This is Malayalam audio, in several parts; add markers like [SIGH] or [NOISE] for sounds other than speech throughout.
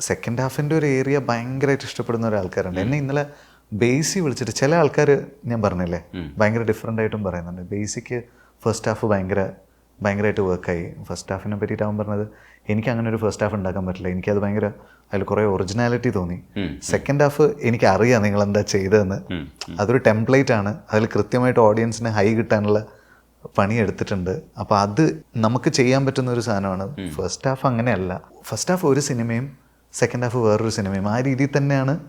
സെക്കൻഡ് ഹാഫിന്റെ ഒരു ഏരിയ ഭയങ്കരമായിട്ട് ഇഷ്ടപ്പെടുന്ന ഒരാൾക്കാരുണ്ട്. എന്നെ ഇന്നലെ ബേസി വിളിച്ചിട്ട് ചില ആൾക്കാർ ഞാൻ പറഞ്ഞില്ലേ ഭയങ്കര ഡിഫറെന്റ് ആയിട്ടും പറയുന്നുണ്ട്. ബേസിക്ക് ഫസ്റ്റ് ഹാഫ് ഭയങ്കര ഭയങ്കരമായിട്ട് വർക്കായി ഫസ്റ്റ് ഹാഫിനെ പറ്റിയിട്ടാകും പറഞ്ഞത് എനിക്ക് അങ്ങനെ ഒരു ഫസ്റ്റ് ഹാഫ് ഉണ്ടാക്കാൻ പറ്റില്ല. എനിക്കത് ഭയങ്കര അതിൽ കുറേ ഒറിജിനാലിറ്റി തോന്നി. സെക്കൻഡ് ഹാഫ് എനിക്ക് അറിയാം നിങ്ങൾ എന്താ ചെയ്തതെന്ന്. അതൊരു ടെംപ്ലേറ്റ് ആണ്. അതിൽ കൃത്യമായിട്ട് ഓഡിയൻസിന് ഹൈ കിട്ടാനുള്ള പണി എടുത്തിട്ടുണ്ട്. അപ്പോൾ അത് നമുക്ക് ചെയ്യാൻ പറ്റുന്ന ഒരു സാധനമാണ്. ഫസ്റ്റ് ഹാഫ് അങ്ങനെയല്ല. ഫസ്റ്റ് ഹാഫ് ഒരു സിനിമയും സെക്കൻഡ് ഹാഫ് വേറൊരു സിനിമയും ആ രീതിയിൽ തന്നെയാണ്.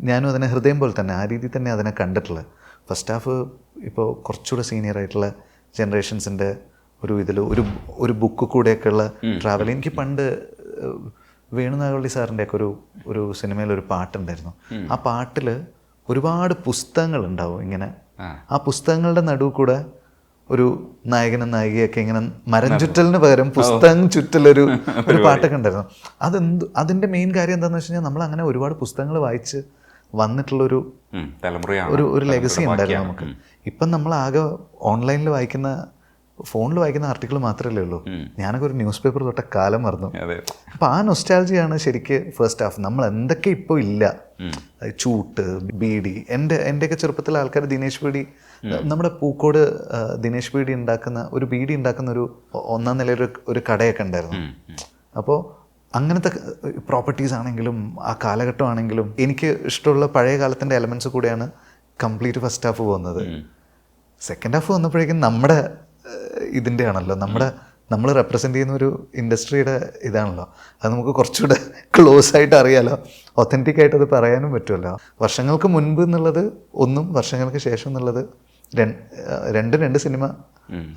ഞാനും അതിനെ ഹൃദയം പോലെ തന്നെ ആ രീതിയിൽ തന്നെ അതിനെ കണ്ടിട്ടുള്ളത്. ഫസ്റ്റ് ഹാഫ് ഇപ്പോൾ കുറച്ചുകൂടെ സീനിയർ ആയിട്ടുള്ള ജനറേഷൻസിന്റെ ഒരു ഇതിൽ ഒരു ഒരു ബുക്ക് കൂടെയൊക്കെയുള്ള ട്രാവൽ എനിക്ക് പണ്ട് വേണുനാഗവള്ളി സാറിന്റെ ഒക്കെ ഒരു ഒരു സിനിമയിൽ ഒരു പാട്ടുണ്ടായിരുന്നു. ആ പാട്ടിൽ ഒരുപാട് പുസ്തകങ്ങൾ ഉണ്ടാവും ഇങ്ങനെ. ആ പുസ്തകങ്ങളുടെ നടുവ് കൂടെ ഒരു നായകനും നായികയൊക്കെ ഇങ്ങനെ മരം ചുറ്റലിന് പകരം പുസ്തകം ചുറ്റലൊരു [LAUGHS] ഒരു പാട്ടൊക്കെ ഉണ്ടായിരുന്നു അതെന്ത് അതിന്റെ മെയിൻ കാര്യം എന്താണെന്ന് വെച്ച് കഴിഞ്ഞാൽ നമ്മൾ അങ്ങനെ ഒരുപാട് പുസ്തകങ്ങൾ വായിച്ച് വന്നിട്ടുള്ളൊരു ഒരു ഒരു ലെഗസി ഉണ്ടായിരുന്നു നമുക്ക്. ഇപ്പം നമ്മൾ ആകെ ഓൺലൈനിൽ വായിക്കുന്ന ഫോണിൽ വായിക്കുന്ന ആർട്ടിക്കിൾ മാത്രമല്ലേ ഉള്ളൂ. ഞാനൊക്കെ ഒരു ന്യൂസ് പേപ്പർ തൊട്ട കാലം മറന്നു. അതെ. അപ്പോൾ ആ നൊസ്റ്റാൾജിയാണ് ശരിക്ക് ഫസ്റ്റ് ഹാഫ് നമ്മൾ എന്തൊക്കെ ഇപ്പോൾ ഇല്ല. ചൂട്ട് ബീഡി എന്റെ എന്റെയൊക്കെ ചെറുപ്പത്തിൽ ആൾക്കാർ ദിനേശ് ബീഡി നമ്മുടെ പൂക്കോട് ദിനേശ് ബീഡി ഉണ്ടാക്കുന്ന ഒരു ബീഡി ഉണ്ടാക്കുന്ന ഒരു ഒന്നാം നിലയിൽ ഒരു കടയൊക്കെ ഉണ്ടായിരുന്നു. അപ്പോൾ അങ്ങനത്തെ പ്രോപ്പർട്ടീസ് ആണെങ്കിലും ആ കാലഘട്ടം ആണെങ്കിലും എനിക്ക് ഇഷ്ടമുള്ള പഴയ കാലത്തിന്റെ എലമെൻസ് കൂടെയാണ് കംപ്ലീറ്റ് ഫസ്റ്റ് ഹാഫ് പോകുന്നത് സെക്കൻഡ് ഹാഫ് വന്നപ്പോഴേക്കും നമ്മുടെ ഇതിന്റെ ആണല്ലോ നമ്മുടെ നമ്മൾ റെപ്രസെന്റ് ചെയ്യുന്ന ഒരു ഇൻഡസ്ട്രിയുടെ ഇതാണല്ലോ. അത് നമുക്ക് കുറച്ചുകൂടെ [LAUGHS] ക്ലോസ് ആയിട്ട് അറിയാലോ. ഒത്തന്റിക് ആയിട്ട് അത് പറയാനും പറ്റുമല്ലോ. വർഷങ്ങൾക്ക് മുൻപ് എന്നുള്ളത് ഒന്നും വർഷങ്ങൾക്ക് ശേഷം എന്നുള്ളത് രണ്ട് രണ്ടും സിനിമ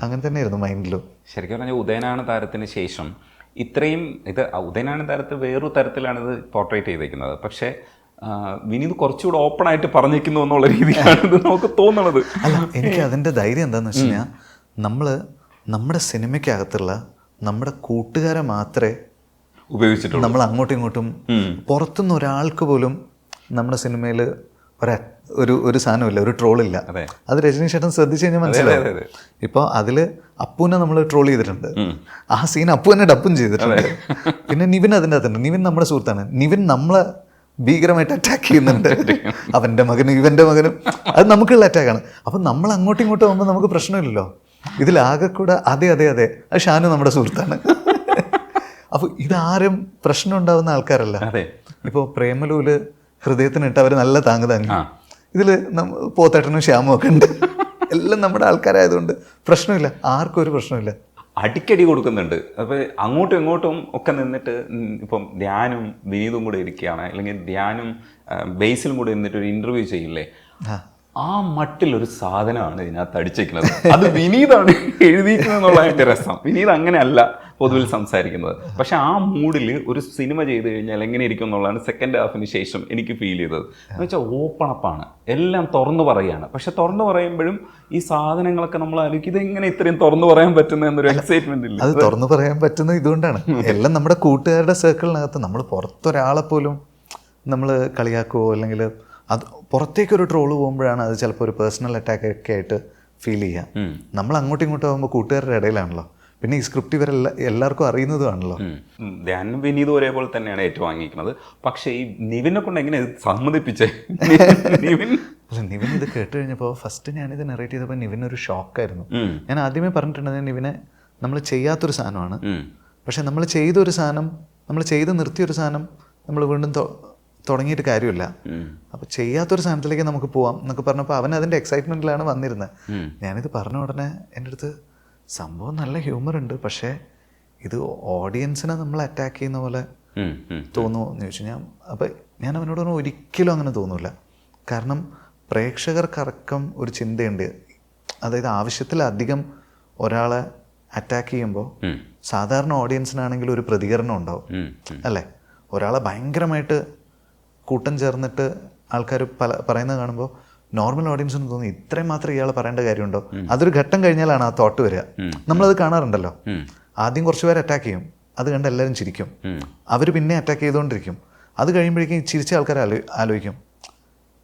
അങ്ങനെ തന്നെയായിരുന്നു മൈൻഡിലും. ശരിക്കും പറഞ്ഞാൽ ഉദയനാണ് താരത്തിന് ശേഷം. ഇത്രയും ഇത് ഉദയനാണ് താരത്ത് വേറൊരു തരത്തിലാണ് ഇത് പോർട്രേറ്റ് ചെയ്തേക്കുന്നത്. പക്ഷേ വിനീത് കുറച്ചുകൂടെ ഓപ്പൺ ആയിട്ട് പറഞ്ഞേക്കുന്നു എന്നുള്ള രീതിയിലാണ് ഇത് നമുക്ക് തോന്നുന്നത്. അല്ല എനിക്ക് അതിന്റെ ധൈര്യം എന്താണെന്ന് വെച്ച് കഴിഞ്ഞാൽ നമ്മൾ നമ്മുടെ സിനിമയ്ക്കകത്തുള്ള നമ്മുടെ കൂട്ടുകാരെ മാത്രമേ ഉപയോഗിച്ചിട്ടുള്ളൂ. നമ്മൾ അങ്ങോട്ടും ഇങ്ങോട്ടും പുറത്തുനിന്ന് ഒരാൾക്ക് പോലും നമ്മുടെ സിനിമയിൽ ഒരു ഒരു ഒരു സാധനമില്ല ഒരു ട്രോളില്ല. അതെ. അത് രജനി ചേട്ടൻ ശ്രദ്ധിച്ചു കഴിഞ്ഞാൽ മനസ്സിലായി ഇപ്പോൾ അതിൽ അപ്പുവിനെ നമ്മൾ ട്രോൾ ചെയ്തിട്ടുണ്ട്. ആ സീൻ അപ്പു തന്നെ ഡപ്പും ചെയ്തിട്ടുണ്ട് പിന്നെ നിവിൻ അതിന്റെ അകത്തുണ്ട്. നിവിൻ നമ്മുടെ സുഹൃത്താണ്. നിവിൻ നമ്മളെ ഭീകരമായിട്ട് അറ്റാക്ക് ചെയ്യുന്നുണ്ട്. അവന്റെ മകനും ഇവന്റെ മകനും. അത് നമുക്കുള്ള അറ്റാക്കാണ് അപ്പം നമ്മൾ അങ്ങോട്ടും ഇങ്ങോട്ടും പോകുമ്പോൾ നമുക്ക് പ്രശ്നമില്ലല്ലോ. ഇതിലാകെ കൂടെ അതെ അതെ അതെ. അത് ഷാനു നമ്മുടെ സുഹൃത്താണ്. അപ്പോൾ ഇതാരും പ്രശ്നം ഉണ്ടാവുന്ന ആൾക്കാരല്ല. അതെ. ഇപ്പോൾ പ്രേമലൂൽ ഹൃദയത്തിനിട്ട് അവർ നല്ല താങ്ങ് താങ്ങി ഇതിൽ പോത്തേട്ടനും ശ്യാമും ഒക്കെ ഉണ്ട്. എല്ലാം നമ്മുടെ ആൾക്കാരായതുകൊണ്ട് പ്രശ്നമില്ല. ആർക്കും ഒരു പ്രശ്നമില്ല. അടിക്കടി കൊടുക്കുന്നുണ്ട്. അപ്പോൾ അങ്ങോട്ടും ഇങ്ങോട്ടും ഒക്കെ നിന്നിട്ട് ഇപ്പം ധ്യാനും വിനീതും കൂടെ ഇരിക്കുകയാണ്. അല്ലെങ്കിൽ ധ്യാനും ബേസിലും കൂടെ നിന്നിട്ട് ഒരു ഇന്റർവ്യൂ ചെയ്യില്ലേ? ആ. മട്ടിലൊരു സാധനമാണ് ഇതിനകത്ത് അടിച്ചേക്കുന്നത്. അത് വിനീതാണ് എഴുതിയിരിക്കുന്നത് എന്നുള്ള അതിന്റെ രസം. വിനീത് അങ്ങനെയല്ല പൊതുവിൽ സംസാരിക്കുന്നത്. പക്ഷെ ആ മൂഡിൽ ഒരു സിനിമ ചെയ്ത് കഴിഞ്ഞാൽ എങ്ങനെ ഇരിക്കും എന്നുള്ളതാണ് സെക്കൻഡ് ഹാഫിന് ശേഷം എനിക്ക് ഫീൽ ചെയ്തത്. എന്ന് വെച്ചാൽ ഓപ്പൺ അപ്പാണ് എല്ലാം തുറന്നു പറയുകയാണ്. പക്ഷെ തുറന്നു പറയുമ്പോഴും ഈ സാധനങ്ങളൊക്കെ നമ്മൾ ആലോചിക്കും എങ്ങനെ ഇത്രയും തുറന്നു പറയാൻ പറ്റുന്ന എന്നൊരു എക്സൈറ്റ്മെന്റ് ഇല്ല? അത് തുറന്നു പറയാൻ പറ്റുന്നത് ഇതുകൊണ്ടാണ്. എല്ലാം നമ്മുടെ കൂട്ടുകാരുടെ സർക്കിളിനകത്ത് നമ്മൾ പുറത്തൊരാളെ പോലും നമ്മൾ കളിയാക്കുവോ അല്ലെങ്കിൽ അത് പുറത്തേക്കൊരു ട്രോൾ പോകുമ്പോഴാണ് അത് ചിലപ്പോൾ ഒരു പേഴ്സണൽ അറ്റാക്ക് ഒക്കെ ആയിട്ട് ഫീൽ ചെയ്യുക നമ്മൾ അങ്ങോട്ടും ഇങ്ങോട്ടും ആകുമ്പോൾ കൂട്ടുകാരുടെ ഇടയിലാണല്ലോ. പിന്നെ ഈ സ്ക്രിപ്റ്റ് ഇവരെല്ലാം എല്ലാവർക്കും അറിയുന്നതുമാണല്ലോ. ധ്യാനും വിനീതും ഒരേപോലെ തന്നെയാണ് ഏറ്റുവാങ്ങിയിരിക്കുന്നത്. പക്ഷേ ഈ നിവിനെ കൊണ്ട് എങ്ങനെ സമ്മതിപ്പിച്ചേ? [LAUGHS] നിവിൻ? അല്ല നിവിൻ ഇത് കേട്ട് കഴിഞ്ഞപ്പോൾ ഫസ്റ്റ് ഞാനിത് നെറേറ്റ് ചെയ്തപ്പോൾ നിവിൻ ഒരു ഷോക്കായിരുന്നു. ഞാൻ ആദ്യമേ പറഞ്ഞിട്ടുണ്ടെങ്കിൽ നിവിനെ നമ്മൾ ചെയ്യാത്തൊരു സാധനമാണ്. പക്ഷെ നമ്മൾ ചെയ്തൊരു സാധനം നമ്മൾ ചെയ്ത് നിർത്തിയൊരു സാധനം നമ്മൾ വീണ്ടും തുടങ്ങിയിട്ട് കാര്യമില്ല അപ്പൊ അപ്പോൾ ചെയ്യാത്തൊരു സാധനത്തിലേക്ക് നമുക്ക് പോവാം എന്നൊക്കെ പറഞ്ഞപ്പോൾ അവൻ അതിന്റെ എക്സൈറ്റ്മെന്റിലാണ് വന്നിരുന്നത്. ഞാനിത് പറഞ്ഞ ഉടനെ എന്റെ അടുത്ത് സംഭവം നല്ല ഹ്യൂമർ ഉണ്ട് പക്ഷേ ഇത് ഓഡിയൻസിനെ നമ്മൾ അറ്റാക്ക് ചെയ്യുന്ന പോലെ. തോന്നുമോ എന്ന് ചോദിച്ചു ഞാൻ അപ്പൊ ഞാൻ അവനോട് പറഞ്ഞു ഒരിക്കലും അങ്ങനെ തോന്നില്ല കാരണം പ്രേക്ഷകർക്കറക്കം ഒരു ചിന്തയുണ്ട് അതായത് ആവശ്യത്തിലധികം ഒരാളെ അറ്റാക്ക് ചെയ്യുമ്പോൾ. സാധാരണ ഓഡിയൻസിനാണെങ്കിൽ ഒരു പ്രതികരണം ഉണ്ടാവും. അല്ലേ ഒരാളെ ഭയങ്കരമായിട്ട് കൂട്ടം ചേർന്നിട്ട് ആൾക്കാർ പല പറയുന്നത് കാണുമ്പോൾ നോർമൽ ഓഡിയൻസിന് തോന്നി ഇത്രയും മാത്രം ഇയാൾ പറയേണ്ട കാര്യമുണ്ടോ? അതൊരു ഘട്ടം കഴിഞ്ഞാലാണ് ആ തോട്ട് വരിക. നമ്മളത് കാണാറുണ്ടല്ലോ. ആദ്യം കുറച്ച് പേര് അറ്റാക്ക് ചെയ്യും. അത് കണ്ട് എല്ലാവരും ചിരിക്കും. അവർ പിന്നെ അറ്റാക്ക് ചെയ്തുകൊണ്ടിരിക്കും അത് കഴിയുമ്പോഴേക്കും ചിരിച്ച ആൾക്കാർ ആലോ ആലോചിക്കും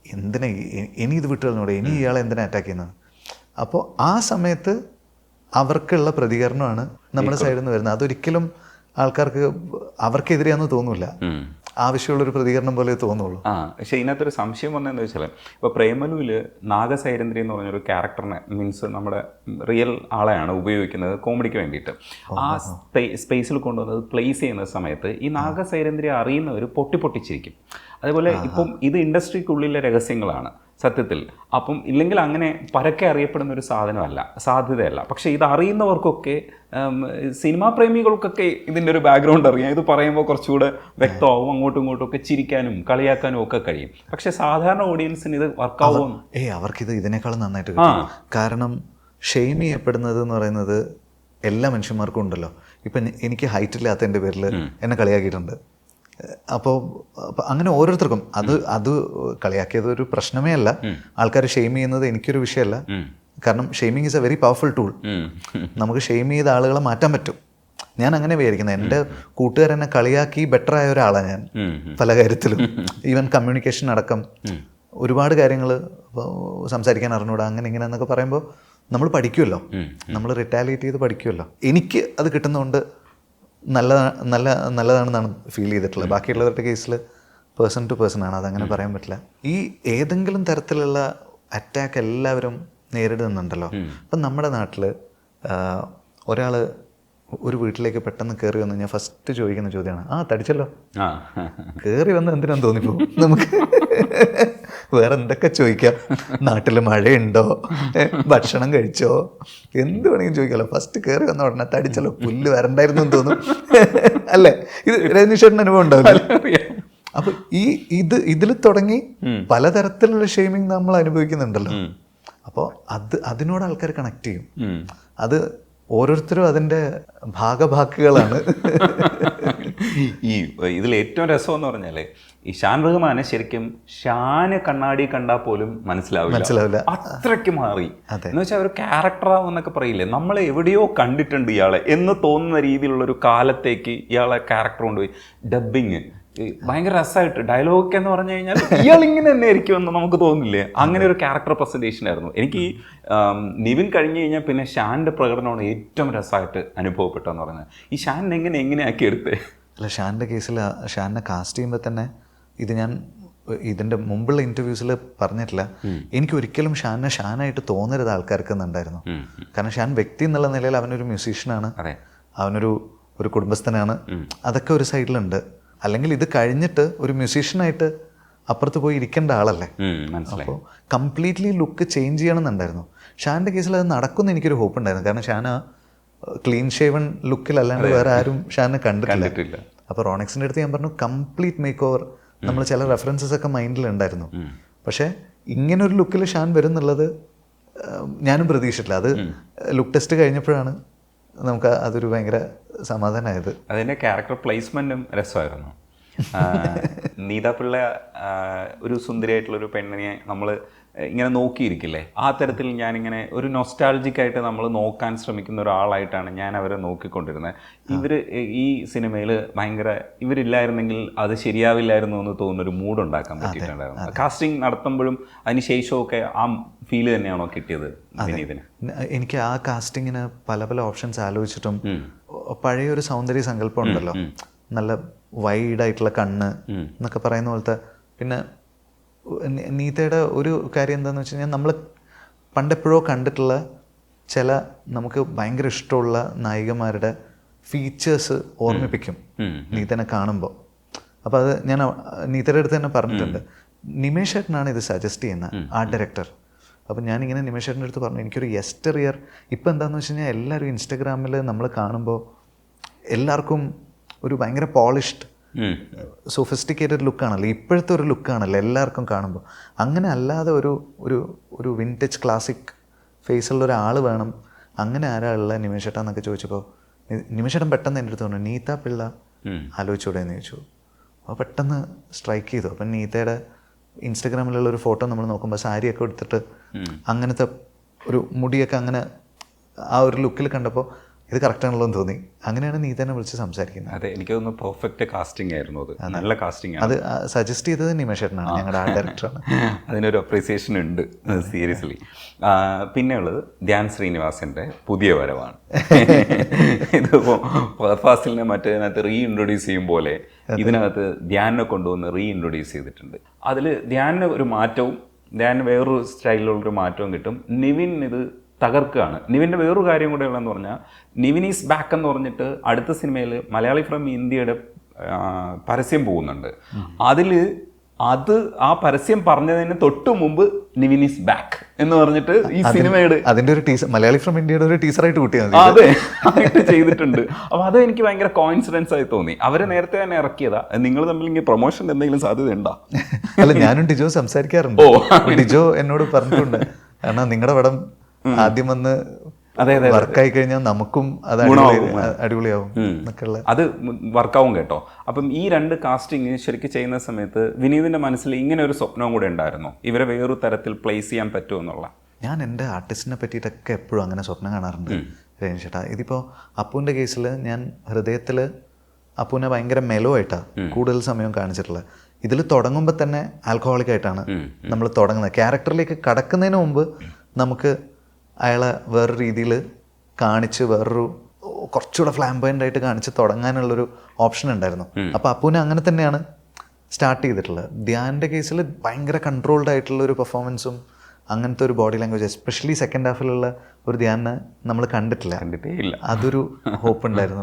എന്തിനാ ഇനി ഇത് വിട്ടു കളഞ്ഞൂടെ ഇനി ഇയാളെ എന്തിനാ അറ്റാക്ക് ചെയ്യുന്നത്? അപ്പോൾ ആ സമയത്ത് അവർക്കുള്ള പ്രതികരണമാണ് നമ്മുടെ സൈഡിൽ നിന്ന് വരുന്നത്. അതൊരിക്കലും ആൾക്കാർക്ക് അവർക്കെതിരെയാണെന്ന് തോന്നൂല. ഉം. ആവശ്യമുള്ളൊരു പ്രതികരണം പോലെ തോന്നുള്ളൂ. ആ പക്ഷേ ഇതിനകത്തൊരു സംശയം വന്നതെന്ന് വെച്ചാൽ ഇപ്പോൾ പ്രേമലുവിൽ നാഗസൈരന്ദ്രി എന്ന് പറഞ്ഞൊരു ക്യാരക്ടറിനെ മീൻസ് നമ്മുടെ റിയൽ ആളെയാണ് ഉപയോഗിക്കുന്നത് കോമഡിക്ക് വേണ്ടിയിട്ട്. ആ സ്പേ സ്പേസിൽ കൊണ്ടുവന്നത് പ്ലേസ് ചെയ്യുന്ന സമയത്ത് ഈ നാഗസൈരന്ദ്രി അറിയുന്നവർ പൊട്ടി പൊട്ടിച്ചിരിക്കും അതേപോലെ ഇപ്പം ഇത് ഇൻഡസ്ട്രിക്കുള്ളിലെ രഹസ്യങ്ങളാണ്. സത്യത്തിൽ. അപ്പം ഇല്ലെങ്കിൽ അങ്ങനെ പരക്കെ അറിയപ്പെടുന്ന ഒരു സാധനമല്ല. സാധ്യതയല്ല. പക്ഷേ ഇത് അറിയുന്നവർക്കൊക്കെ സിനിമാ പ്രേമികൾക്കൊക്കെ ഇതിന്റെ ഒരു ബാക്ക്ഗ്രൗണ്ട് അറിയാം. ഇത് പറയുമ്പോൾ കുറച്ചുകൂടെ വ്യക്തമാവും. അങ്ങോട്ടും ഇങ്ങോട്ടും ഒക്കെ ചിരിക്കാനും കളിയാക്കാനും ഒക്കെ കഴിയും. പക്ഷെ സാധാരണ ഓഡിയൻസിന് ഇത് വർക്കാവും ഏയ് അവർക്കിത് ഇതിനേക്കാളും നന്നായിട്ട് കിട്ടും. കാരണം ഷെയിം ചെയ്യപ്പെടുന്നത് എന്ന് പറയുന്നത് എല്ലാ മനുഷ്യന്മാർക്കും ഉണ്ടല്ലോ. ഇപ്പം എനിക്ക് ഹൈറ്റ് ഇല്ലാത്തതിന്റെ പേരിൽ എന്നെ കളിയാക്കിയിട്ടുണ്ട്. അപ്പോൾ അങ്ങനെ ഓരോരുത്തർക്കും. അത് അത് കളിയാക്കിയത് ഒരു പ്രശ്നമേ അല്ല. ആൾക്കാർ ഷെയിം ചെയ്യുന്നത് എനിക്കൊരു വിഷയമല്ല. കാരണം shaming is a very powerful tool. നമുക്ക് ഷെയിം ചെയ്ത ആളുകളെ മാറ്റാൻ പറ്റും. ഞാൻ അങ്ങനെ വിചാരിക്കുന്നത് എന്റെ കൂട്ടുകാരെന്നെ കളിയാക്കി ബെറ്റർ ആയ ഒരാളാണ് ഞാൻ പല കാര്യത്തിലും. ഈവൻ കമ്മ്യൂണിക്കേഷൻ അടക്കം. ഒരുപാട് കാര്യങ്ങൾ സംസാരിക്കാൻ അറിഞ്ഞൂടാ. അങ്ങനെ ഇങ്ങനെ എന്നൊക്കെ പറയുമ്പോൾ നമ്മൾ പഠിക്കുമല്ലോ നമ്മൾ റിറ്റാലിയേറ്റ് ചെയ്ത് പഠിക്കുമല്ലോ എനിക്ക് അത് കിട്ടുന്നതുകൊണ്ട് നല്ല നല്ല നല്ലതാണെന്നാണ് ഫീൽ ചെയ്തിട്ടുള്ളത്. ബാക്കിയുള്ളവരുടെ കേസിൽ പേഴ്സൺ ടു പേഴ്സൺ ആണ്. അതങ്ങനെ പറയാൻ പറ്റില്ല. ഈ ഏതെങ്കിലും തരത്തിലുള്ള അറ്റാക്ക് എല്ലാവരും നേരിടുന്നുണ്ടല്ലോ. അപ്പം നമ്മുടെ നാട്ടിൽ ഒരാൾ ഒരു വീട്ടിലേക്ക് പെട്ടെന്ന് കയറി വന്നു ഞാൻ ഫസ്റ്റ് ചോദിക്കുന്ന ചോദ്യമാണ് ആ തടിച്ചല്ലോ? കയറി വന്ന് എന്തിനാന്ന് തോന്നിപ്പോ? നമുക്ക് [LAUGHS] വേറെ എന്തൊക്കെ ചോദിക്കാം? നാട്ടിൽ മഴയുണ്ടോ? ഭക്ഷണം കഴിച്ചോ? എന്ത് വേണമെങ്കിലും ചോദിക്കാലോ. ഫസ്റ്റ് കയറി വന്ന ഉടനെ തടിച്ചല്ലോ പുല്ല് വരണ്ടായിരുന്നു എന്ന് തോന്നും. അല്ലേ? ഇത് രജനീഷേട്ടൻ അനുഭവം ഉണ്ടാവില്ല അപ്പൊ ഈ ഇത് ഇതിൽ തുടങ്ങി പലതരത്തിലുള്ള ഷെയ്മിങ് നമ്മൾ അനുഭവിക്കുന്നുണ്ടല്ലോ. അപ്പോൾ അത് അതിനോട് ആൾക്കാർ കണക്ട് ചെയ്യും. അത് ഓരോരുത്തരും അതിന്റെ ഭാഗഭാക്കുകളാണ്. ഈ ഇതിൽ ഏറ്റവും രസം എന്ന് പറഞ്ഞാൽ ഈ ഷാൻ റഹ്മാനെ ശരിക്കും ഷാന് കണ്ണാടി കണ്ടാൽ പോലും മനസ്സിലാവില്ല. മനസ്സിലാവില്ല. അത്രയ്ക്ക് മാറി. എന്ന് വെച്ചാൽ ഒരു ക്യാരക്ടറാവെന്നൊക്കെ പറയില്ലേ? നമ്മൾ എവിടെയോ കണ്ടിട്ടുണ്ട് ഇയാളെ. എന്ന് തോന്നുന്ന രീതിയിലുള്ള ഒരു കാലത്തേക്ക് ഇയാളെ ക്യാരക്ടർ കൊണ്ടുപോയി. ഡബിങ് ഭയങ്കര രസമായിട്ട് ഡയലോഗ് എന്ന് പറഞ്ഞു കഴിഞ്ഞാൽ ഇയാൾ ഇങ്ങനെ തന്നെ ആയിരിക്കും എന്ന് നമുക്ക് തോന്നില്ലേ അങ്ങനെ ഒരു ക്യാരക്ടർ പ്രസന്റേഷൻ ആയിരുന്നു. എനിക്ക് ഈ, നിവിൻ കഴിഞ്ഞു കഴിഞ്ഞാൽ പിന്നെ ഷാന്റെ പ്രകടനമാണ് ഏറ്റവും രസമായിട്ട് അനുഭവപ്പെട്ടതെന്ന് പറഞ്ഞത് ഈ ഷാൻ എങ്ങനെ എങ്ങനെയാക്കി എടുത്തേ? അല്ല ഷാന്റെ കേസിൽ ഷാനെ കാസ്റ്റ് ചെയ്യുമ്പോൾ തന്നെ ഇത് ഞാൻ ഇതിന്റെ മുമ്പുള്ള ഇന്റർവ്യൂസിൽ പറഞ്ഞിട്ടില്ല. എനിക്ക് ഒരിക്കലും ഷാനെ ഷാനായിട്ട് തോന്നരുത് ആൾക്കാർക്ക് എന്നുണ്ടായിരുന്നു കാരണം ഷാൻ വ്യക്തി എന്നുള്ള നിലയിൽ അവനൊരു മ്യൂസീഷ്യനാണ് അവനൊരു ഒരു കുടുംബസ്ഥനാണ്. അതൊക്കെ ഒരു സൈഡിലുണ്ട് അല്ലെങ്കിൽ ഇത് കഴിഞ്ഞിട്ട് ഒരു മ്യൂസീഷ്യനായിട്ട് അപ്പുറത്ത് പോയി ഇരിക്കേണ്ട ആളല്ലേ? അപ്പോൾ കംപ്ലീറ്റ്ലി ലുക്ക് ചേഞ്ച് ചെയ്യണമെന്നുണ്ടായിരുന്നു. ഷാന്റെ കേസിൽ അത് നടക്കുമെന്ന് എനിക്കൊരു ഹോപ്പ് ഉണ്ടായിരുന്നു. കാരണം ഷാന ക്ലീൻ ഷേവൺ ലുക്കിലല്ലാണ്ട് വേറെ ആരും ഷാനെ കണ്ടിട്ടില്ല. അപ്പൊ അപ്പോൾ റോണക്സിന്റെ അടുത്ത് ഞാൻ പറഞ്ഞു കംപ്ലീറ്റ് മേക്ക് ഓവർ നമ്മൾ ചില റെഫറൻസസ് ഒക്കെ മൈൻഡിൽ ഉണ്ടായിരുന്നു. പക്ഷേ ഇങ്ങനെ ഒരു ലുക്കിൽ ഷാൻ വരുന്നുള്ളത് എന്നുള്ളത് ഞാനും പ്രതീക്ഷിച്ചില്ല അത് ലുക്ക് ടെസ്റ്റ് കഴിഞ്ഞപ്പോഴാണ് നമുക്ക് അതൊരു ഭയങ്കര സമാധാനമായത് അതിന്റെ ക്യാരക്ടർ പ്ലേസ്മെന്റും രസമായിരുന്നു. [LAUGHS] നീതാപിള്ള നീത പിള്ള ഒരു സുന്ദരിയായിട്ടുള്ള ഒരു പെണ്ണിനെ നമ്മൾ ഇങ്ങനെ നോക്കിയിരിക്കില്ലേ? ആ തരത്തിൽ ഞാനിങ്ങനെ ഒരു നൊസ്റ്റാൾജിക് ആയിട്ട് നമ്മൾ നോക്കാൻ ശ്രമിക്കുന്ന ഒരാളായിട്ടാണ് ഞാൻ അവരെ നോക്കിക്കൊണ്ടിരുന്നത് ഇവർ ഈ സിനിമയിൽ ഭയങ്കര ഇവരില്ലായിരുന്നെങ്കിൽ അത് ശരിയാവില്ലായിരുന്നു എന്ന് തോന്നുന്ന ഒരു മൂഡ് ഉണ്ടാക്കാൻ പറ്റിയിട്ടുണ്ടായിരുന്നു കാസ്റ്റിംഗ് നടത്തുമ്പോഴും അതിന് ശേഷമൊക്കെ ആ ഫീൽ തന്നെയാണോ കിട്ടിയത് വിനീതിന്? എനിക്ക് ആ കാസ്റ്റിങ്ങിന് പല പല ഓപ്ഷൻസ് ആലോചിച്ചിട്ടും പഴയ ഒരു സൗന്ദര്യ സങ്കല്പം ഉണ്ടല്ലോ. നല്ല വൈഡ് ആയിട്ടുള്ള കണ്ണ് എന്നൊക്കെ പറയുന്ന പോലത്തെ പിന്നെ നീതയുടെ ഒരു കാര്യം എന്താണെന്ന് വെച്ച് കഴിഞ്ഞാൽ നമ്മൾ പണ്ടെപ്പോഴോ കണ്ടിട്ടുള്ള ചില നമുക്ക് ഭയങ്കര ഇഷ്ടമുള്ള നായികമാരുടെ ഫീച്ചേഴ്സ് ഓർമ്മിപ്പിക്കും. നീതനെ കാണുമ്പോൾ അപ്പോൾ അത് ഞാൻ നീതയുടെ അടുത്ത് തന്നെ പറഞ്ഞിട്ടുണ്ട്. നിമേഷ് ഏട്ടനാണ് ഇത് സജസ്റ്റ് ചെയ്യുന്നത് ആർട്ട് ഡയറക്ടർ അപ്പം ഞാനിങ്ങനെ നിമേഷ് ഏട്ടന്റെ അടുത്ത് പറഞ്ഞു എനിക്കൊരു എസ്റ്ററിയർ ഇപ്പം എന്താണെന്ന് വെച്ച് കഴിഞ്ഞാൽ എല്ലാവരും ഇൻസ്റ്റഗ്രാമിൽ നമ്മൾ കാണുമ്പോൾ എല്ലാവർക്കും ഒരു ഭയങ്കര പോളിഷ്ഡ്. സൊഫിസ്റ്റിക്കേറ്റഡ് ലുക്കാണല്ലോ ഇപ്പോഴത്തെ ഒരു ലുക്കാണല്ലോ എല്ലാവർക്കും കാണുമ്പോൾ. അങ്ങനെ അല്ലാതെ ഒരു ഒരു ഒരു വിന്റേജ് ക്ലാസിക് ഫേസുള്ള ഒരാൾ വേണം. അങ്ങനെ ആരാളുള്ള നിമിഷേട്ടാ എന്നൊക്കെ ചോദിച്ചപ്പോൾ നിമിഷേട്ടൻ പെട്ടെന്ന് എന്റെ അടുത്ത് പറഞ്ഞു നീത പിള്ള. ആലോചിച്ചൂടെ എന്ന് ചോദിച്ചു. അപ്പോൾ പെട്ടെന്ന് സ്ട്രൈക്ക് ചെയ്തു. അപ്പം നീതയുടെ ഇൻസ്റ്റഗ്രാമിലുള്ള ഒരു ഫോട്ടോ നമ്മൾ നോക്കുമ്പോൾ സാരിയൊക്കെ എടുത്തിട്ട് അങ്ങനത്തെ ഒരു മുടിയൊക്കെ അങ്ങനെ ആ ഒരു ലുക്കിൽ കണ്ടപ്പോൾ ഇത് കറക്റ്റ് ആണല്ലോ എന്ന് തോന്നി. അങ്ങനെയാണ് നീ തന്നെ വിളിച്ച് സംസാരിക്കുന്നത്. അതെ എനിക്ക് തോന്നുന്നു പെർഫെക്റ്റ് കാസ്റ്റിംഗ് ആയിരുന്നു അത്. നല്ല കാസ്റ്റിംഗ് അത് സജസ്റ്റ് ചെയ്തത് നിമേഷേട്ടനാണ് ഞങ്ങളുടെ ആ. ഡയറക്ടറാണ് [LAUGHS] അതിനൊരു അപ്രീസിയേഷൻ ഉണ്ട് സീരിയസ്ലി പിന്നെ ഉള്ളത് ധ്യാൻ ശ്രീനിവാസന്റെ പുതിയ വരവാണ്. [LAUGHS] ഇതിപ്പോൾ ഫാസ്റ്റിലിനെ മറ്റേതിനകത്ത് റീ ഇൻട്രൊഡ്യൂസ് ചെയ്യും പോലെ ഇതിനകത്ത് ധ്യാനിനെ കൊണ്ടുവന്ന് റീ ഇൻട്രൊഡ്യൂസ് ചെയ്തിട്ടുണ്ട്. അതിൽ ധ്യാനിന് ഒരു മാറ്റവും ധ്യാനിന് വേറൊരു സ്റ്റൈലിലുള്ളൊരു മാറ്റവും കിട്ടും. നിവിൻ ഇത് തകർക്കുകയാണ്. നിവിന്റെ വേറൊരു കാര്യം കൂടെ ഉള്ളതെന്ന് പറഞ്ഞാൽ നിവിൻ ഈസ് ബാക്ക് എന്ന് പറഞ്ഞിട്ട് അടുത്ത സിനിമയിൽ മലയാളി ഫ്രം ഇന്ത്യയുടെ പരസ്യം പോകുന്നുണ്ട്. അതിൽ അത് ആ പരസ്യം പറഞ്ഞതിന് തൊട്ട് മുമ്പ് നിവിൻ ഈസ് ബാക്ക് എന്ന് പറഞ്ഞിട്ട് ഈ സിനിമയുടെ അതിന്റെ ഒരു ടീസർ മലയാളി ഫ്രം ഇന്ത്യയുടെ ഒരു ടീച്ചറായിട്ട് കൂട്ടിയത് അതെ ആയിട്ട് ചെയ്തിട്ടുണ്ട്. അപ്പോൾ അത് എനിക്ക് ഭയങ്കര കോയിൻസിഡൻസ് ആയി തോന്നി. അവർ നേരത്തെ തന്നെ ഇറക്കിയതാ. നിങ്ങൾ തമ്മിൽ ഇങ്ങനെ പ്രൊമോഷൻ എന്തെങ്കിലും സാധ്യത ഉണ്ടോ അല്ല ഞാനും ഡിജോ സംസാരിക്കാറുണ്ട്. ഡിജോ എന്നോട് പറഞ്ഞിട്ടുണ്ട്. കാരണം നിങ്ങളുടെ പടം ആദ്യം വന്ന് അതെ അതെ വർക്കായി കഴിഞ്ഞാൽ നമുക്കും അത് അടിപൊളിയാവും അത് വർക്കാവും കേട്ടോ. അപ്പം ഈ രണ്ട് കാസ്റ്റിംഗ് ശരിക്കും ചെയ്യുന്ന സമയത്ത് വിനീതിന്റെ മനസ്സിൽ ഇങ്ങനെ ഒരു സ്വപ്നവും കൂടെ ഉണ്ടായിരുന്നു? ഇവരെ വേറൊരു തരത്തിൽ പ്ലേസ് ചെയ്യാൻ പറ്റുമോ എന്നുള്ള? ഞാൻ എന്റെ ആർട്ടിസ്റ്റിനെ പറ്റിയിട്ടൊക്കെ എപ്പോഴും അങ്ങനെ സ്വപ്നം കാണാറുണ്ട് രജനി ചേട്ടാ. ഇതിപ്പോൾ അപ്പുവിന്റെ കേസിൽ ഞാൻ ഹൃദയത്തിൽ അപ്പുവിനെ ഭയങ്കര മെലോ ആയിട്ടാണ് കൂടുതൽ സമയം കാണിച്ചിട്ടുള്ളത് ഇതിൽ തുടങ്ങുമ്പോൾ തന്നെ ആൽക്കഹോളിക് ആയിട്ടാണ് നമ്മൾ തുടങ്ങുന്നത്. ക്യാരക്ടറിലേക്ക് കടക്കുന്നതിന് മുമ്പ് നമുക്ക് അയാളെ വേറൊരു രീതിയിൽ കാണിച്ച് വേറൊരു കുറച്ചുകൂടെ ഫ്ലാംബോയന്റ് ആയിട്ട് കാണിച്ച് തുടങ്ങാനുള്ളൊരു ഓപ്ഷൻ ഉണ്ടായിരുന്നു. അപ്പോൾ അപ്പുവിനെ അങ്ങനെ തന്നെയാണ് സ്റ്റാർട്ട് ചെയ്തിട്ടുള്ളത്. ധ്യാന്റെ കേസിൽ ഭയങ്കര കൺട്രോൾഡ് ആയിട്ടുള്ള ഒരു പെർഫോമൻസും അങ്ങനത്തെ ഒരു ബോഡി ലാംഗ്വേജ് എസ്പെഷ്യലി സെക്കൻഡ് ഹാഫിലുള്ള ഒരു ധ്യാനെ നമ്മൾ കണ്ടിട്ടില്ല. അതൊരു ഹോപ്പ് ഉണ്ടായിരുന്നു.